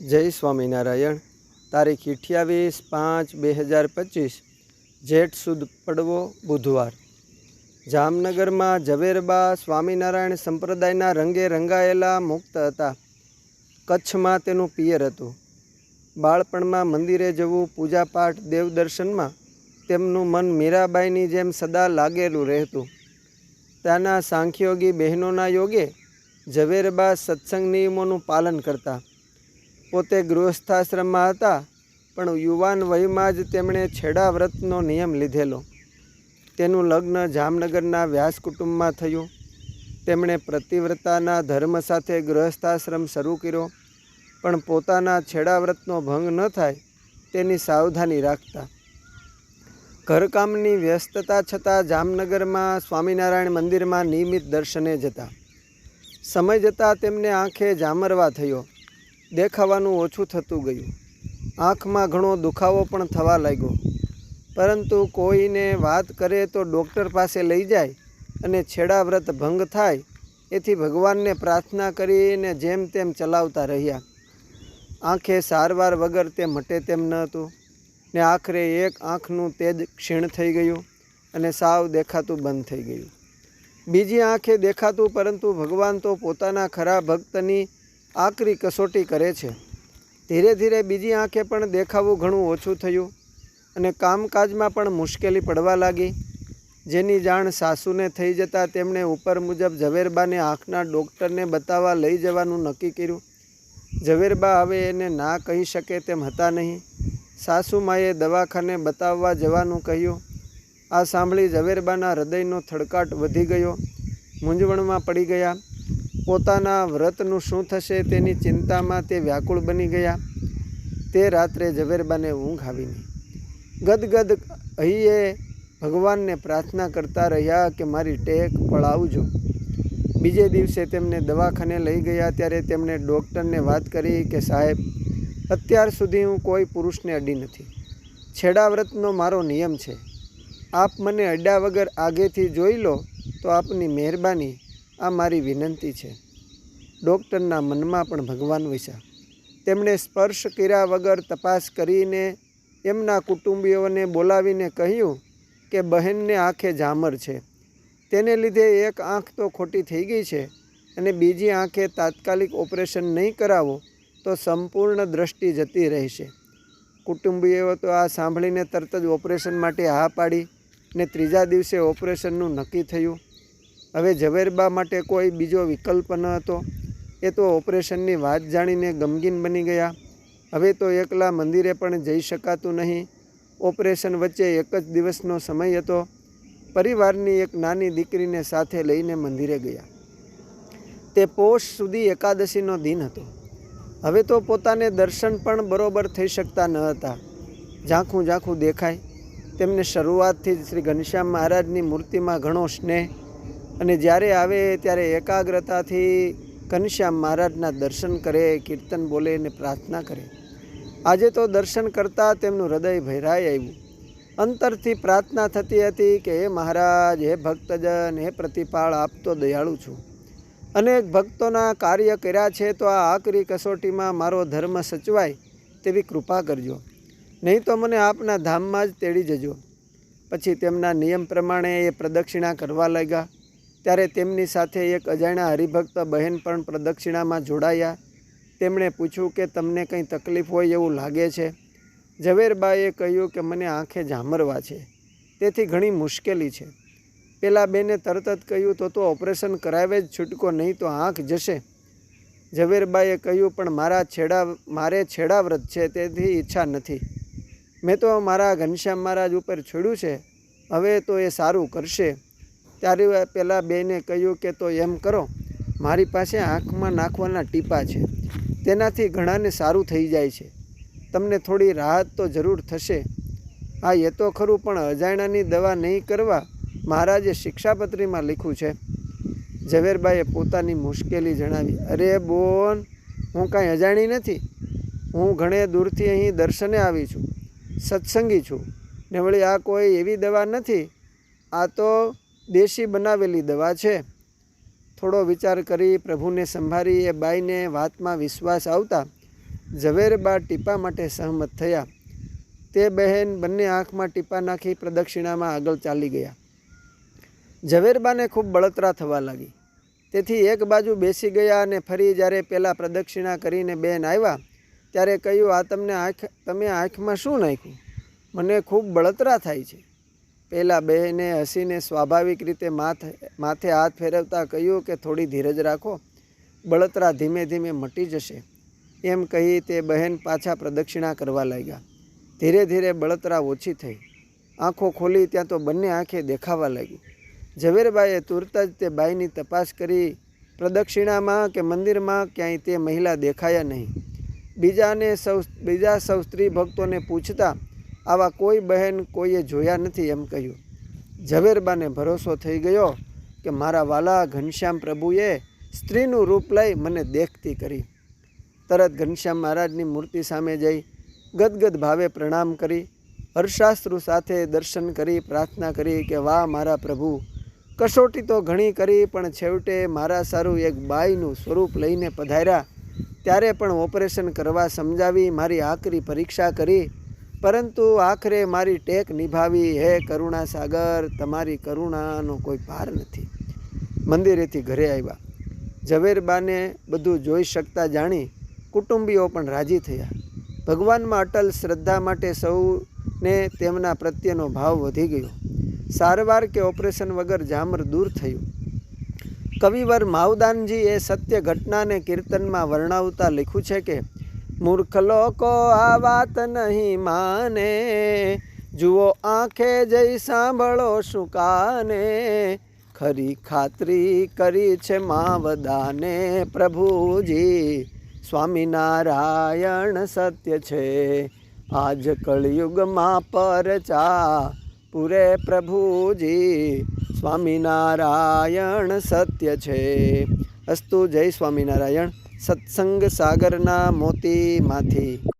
જય સ્વામિનારાયણ. તારીખ અઠ્યાવીસ પાંચ બે હજાર પચીસ, જેઠ સુદ પડવો બુધવાર. જામનગરમાં ઝવેરબા સ્વામિનારાયણ સંપ્રદાયના રંગે રંગાયેલા મુક્ત હતા. કચ્છમાં તેનું પિયર હતું. બાળપણમાં મંદિરે જવું, પૂજાપાઠ દેવદર્શનમાં તેમનું મન મીરાબાઈની જેમ સદા લાગેલું રહેતું. ત્યાંના સાંખ્યોગી બહેનોના યોગે ઝવેરબા સત્સંગ નિયમોનું પાલન કરતા. પોતે ગૃહસ્થાશ્રમમાં હતા, પણ યુવાન વયમાં જ તેમણે છેડા વ્રતનો નિયમ લીધેલો. તેનું લગ્ન જામનગરના વ્યાસ કુટુંબમાં થયું. તેમણે પ્રતિવ્રતાના ધર્મ સાથે ગૃહસ્થાશ્રમ શરૂ કર્યો, પણ પોતાના છેડા વ્રતનો ભંગ ન થાય તેની સાવધાની રાખતા. ઘરકામની વ્યસ્તતા છતાં જામનગરમાં સ્વામિનારાયણ મંદિરમાં નિયમિત દર્શને જતા. સમય જતાં તેમને આંખે જામરવા થયો. દેખાવાનું ઓછું થતું ગયું. આંખમાં ઘણો દુખાવો પણ થવા લાગ્યો. પરંતુ કોઈને વાત કરે તો ડૉક્ટર પાસે લઈ જાય અને છેડા વ્રત ભંગ થાય. એથી ભગવાનને પ્રાર્થના કરીને જેમ તેમ ચલાવતા રહ્યા. આંખે સારવાર વગર તે મટે તેમ ન હતું. ને આખરે એક આંખનું તેજ ક્ષીણ થઈ ગયું અને સાવ દેખાતું બંધ થઈ ગયું. બીજી આંખે દેખાતું પરંતુ ભગવાન તો પોતાના ખરા ભક્તની આકરી કસોટી કરે છે. ધીરે ધીરે બીજી આંખે પણ દેખાવું ઘણું ઓછું થયું અને કામકાજમાં પણ મુશ્કેલી પડવા લાગી. જેની જાણ સાસુને થઈ જતાં તેમણે ઉપર મુજબ ઝવેરબાને આંખના ડૉક્ટરને બતાવવા લઈ જવાનું નક્કી કર્યું. ઝવેરબા હવે એને ના કહી શકે તેમ હતા નહીં. સાસુમાએ દવાખાને બતાવવા જવાનું કહ્યું. આ સાંભળી ઝવેરબાના હૃદયનો થડકાટ વધી ગયો. મૂંઝવણમાં પડી ગયા. પોતાના વ્રતનું શું થશે તેની ચિંતામાં તે વ્યાકુળ બની ગયા. તે રાત્રે ઝવેરબાને ઊંઘ આવી નહીં. ગદગદ અહીએ ભગવાનને પ્રાર્થના કરતા રહ્યા કે મારી ટેક પળાવજો બીજે દિવસે તેમને દવાખાને લઈ ગયા ત્યારે તેમણે ડૉક્ટરને વાત કરી કે, સાહેબ, અત્યાર સુધી હું કોઈ પુરુષને અડી નથી. છેડા વ્રતનો મારો નિયમ છે. આપ મને અડ્યા વગર આગેથી જોઈ લો તો આપની મહેરબાની આ મારી વિનંતી છે. ડૉક્ટરના મનમાં પણ ભગવાન વિશા. તેમણે સ્પર્શ કર્યા વગર તપાસ કરીને એમના કુટુંબીઓને બોલાવીને કહ્યું કે બહેનને આંખે જામર છે. તેને લીધે એક આંખ તો ખોટી થઈ ગઈ છે અને બીજી આંખે તાત્કાલિક ઓપરેશન નહીં કરાવો તો સંપૂર્ણ દ્રષ્ટિ જતી રહેશે. કુટુંબીઓ તો આ સાંભળીને તરત જ ઓપરેશન માટે હા પાડી ને ત્રીજા દિવસે ઓપરેશનનું નક્કી થયું. હવે ઝવેરબા માટે કોઈ બીજો વિકલ્પ ન હતો. એ તો ઓપરેશનની વાત જાણીને ગમગીન બની ગયા. હવે તો એકલા મંદિરે પણ જઈ શકાતું નહીં. ઓપરેશન વચ્ચે એક જ દિવસનો સમય હતો. પરિવારની એક નાની દીકરીને સાથે લઈને મંદિરે ગયા. તે પોષ સુધી એકાદશીનો દિન હતો. હવે તો પોતાને દર્શન પણ બરોબર થઈ શકતા ન હતા. ઝાંખું ઝાંખું દેખાય. તેમને શરૂઆતથી જ શ્રી ઘનશ્યામ મહારાજની મૂર્તિમાં ઘણો સ્નેહ અને જ્યારે આવે ત્યારે એકાગ્રતાથી ઘનશ્યામ મહારાજના દર્શન કરે, કીર્તન બોલે અને પ્રાર્થના કરે. આજે તો દર્શન કરતાં તેમનું હૃદય ભૈરાઈ આવ્યું. અંતરથી પ્રાર્થના થતી હતી કે, હે મહારાજ, હે ભક્તજન, હે પ્રતિપાળ આપતો દયાળુ છું. અનેક ભક્તોના કાર્ય કર્યા છે, તો આ આકરી કસોટીમાં મારો ધર્મ સચવાય તેવી કૃપા કરજો. નહીં તો મને આપના ધામમાં જ તેડી જજો. પછી તેમના નિયમ પ્રમાણે એ પ્રદક્ષિણા કરવા લાગ્યા. ત્યારે તેમની સાથે એક અજાણ્યા હરિભક્ત બહેન પણ પ્રદક્ષિણામાં જોડાયા. તેમણે પૂછ્યું કે, તમને કંઈ તકલીફ હોય એવું લાગે છે? ઝવેરબાએ કહ્યું કે, મને આંખે ઝામરવા છે. તેથી ઘણી મુશ્કેલી છે. પેલા બેને તરત જ કહ્યું, તો તો ઓપરેશન કરાવે જ છૂટકો, નહીં તો આંખ જશે. ઝવેરબાએ કહ્યું, પણ મારા છેડા, મારે છેડા વ્રત છે, તેથી ઈચ્છા નથી. મેં તો મારા ઘનશ્યામ મહારાજ ઉપર છોડ્યું છે. હવે તો એ સારું કરશે. ત્યારે પહેલાં બેને કહ્યું કે, તો એમ કરો, મારી પાસે આંખમાં નાખવાના ટીપા છે. તેનાથી ઘણાને સારું થઈ જાય છે. તમને થોડી રાહત તો જરૂર થશે. હા, એ તો ખરું, પણ અજાણ્યાની દવા નહીં કરવા મહારાજે શિક્ષાપત્રીમાં લખ્યું છે. ઝવેરબાઈએ પોતાની મુશ્કેલી જણાવી, અરે બોન, હું કાંઈ અજાણી નથી. હું ઘણે દૂરથી અહીં દર્શને આવી છું. સત્સંગી છું. ને વળી આ કોઈ એવી દવા નથી. આ તો દેશી બનાવેલી દવા છે. થોડો વિચાર કરી પ્રભુને સંભાળી એ બાઈને વાતમાં વિશ્વાસ આવતા ઝવેરબા ટીપા માટે સહમત થયા. તે બહેન બંને આંખમાં ટીપા નાખી પ્રદક્ષિણામાં આગળ ચાલી ગયા. ઝવેરબાને ખૂબ બળતરા થવા લાગી. તેથી એક બાજુ બેસી ગયા અને ફરી જ્યારે પહેલાં પ્રદક્ષિણા કરીને બહેન આવ્યા, ત્યારે કહ્યું, આ તમને આંખ, તમે આંખમાં શું નાખ્યું? મને ખૂબ બળતરા થાય છે. પહેલાં બહેને હસીને સ્વાભાવિક રીતે માથે માથે હાથ ફેરવતા કહ્યું કે થોડી ધીરજ રાખો, બળતરા ધીમે ધીમે મટી જશે. એમ કહી તે બહેન પાછા પ્રદક્ષિણા કરવા લાગ્યા. ધીરે ધીરે બળતરા ઓછી થઈ. આંખો ખોલી ત્યાં તો બંને આંખે દેખાવા લાગી. ઝવેરબાઈએ તુરત જ તે બાઈની તપાસ કરી પ્રદક્ષિણામાં કે મંદિરમાં ક્યાંય તે મહિલા દેખાયા નહીં. બીજાને સૌ, બીજા સૌ સ્ત્રી ભક્તોને પૂછતા આવા કોઈ બહેન કોઈએ જોયા નથી એમ કહ્યું. ઝવેરબાને ભરોસો થઈ ગયો કે મારા વાલા ઘનશ્યામ પ્રભુએ સ્ત્રીનું રૂપ લઈ મને દેખતી કરી. તરત ઘનશ્યામ મહારાજની મૂર્તિ સામે જઈ, ગદગદ ભાવે પ્રણામ કરી હર્ષાસ્ત્રુ સાથે દર્શન કરી, પ્રાર્થના કરી કે, વાહ મારા પ્રભુ, કસોટી તો ઘણી કરી, પણ છેવટે મારા સારું એક બાઈનું સ્વરૂપ લઈને પધાર્યા. ત્યારે પણ ઓપરેશન કરવા સમજાવી, મારી આકરી પરીક્ષા કરી પરંતુ આખરે મારી ટેક નિભાવી, હે કરુણા સાગર તમારી કરુણાનો કોઈ ભાર નથી. મંદિરેથી ઘરે આવ્યા. ઝવેરબાને બધું જોઈ શકતા જાણી કુટુંબીઓ પણ રાજી થયા. ભગવાનમાં અટલ શ્રદ્ધા માટે સૌને તેમના પ્રત્યેનો ભાવ વધી ગયો. સારવાર કે ઓપરેશન વગર જામર દૂર થયું. કવિવર માવદાનજી એ સત્ય ઘટનાને કીર્તનમાં વર્ણવતા લખ્યું છે કે મૂર્ખ લોકો આ વાત નહીં માને. જુઓ આંખે જઈ સાંભળો શું કાને. ખરી ખાતરી કરી છે માવદાને પ્રભુજી. સ્વામિનારાયણ સત્ય છે. આજ કળયુગમાં પરચા પૂરે પ્રભુજી. સ્વામિનારાયણ સત્ય છે. અસ્તુ જય સ્વામિનારાયણ. સત્સંગ સાગરના મોતીમાંથી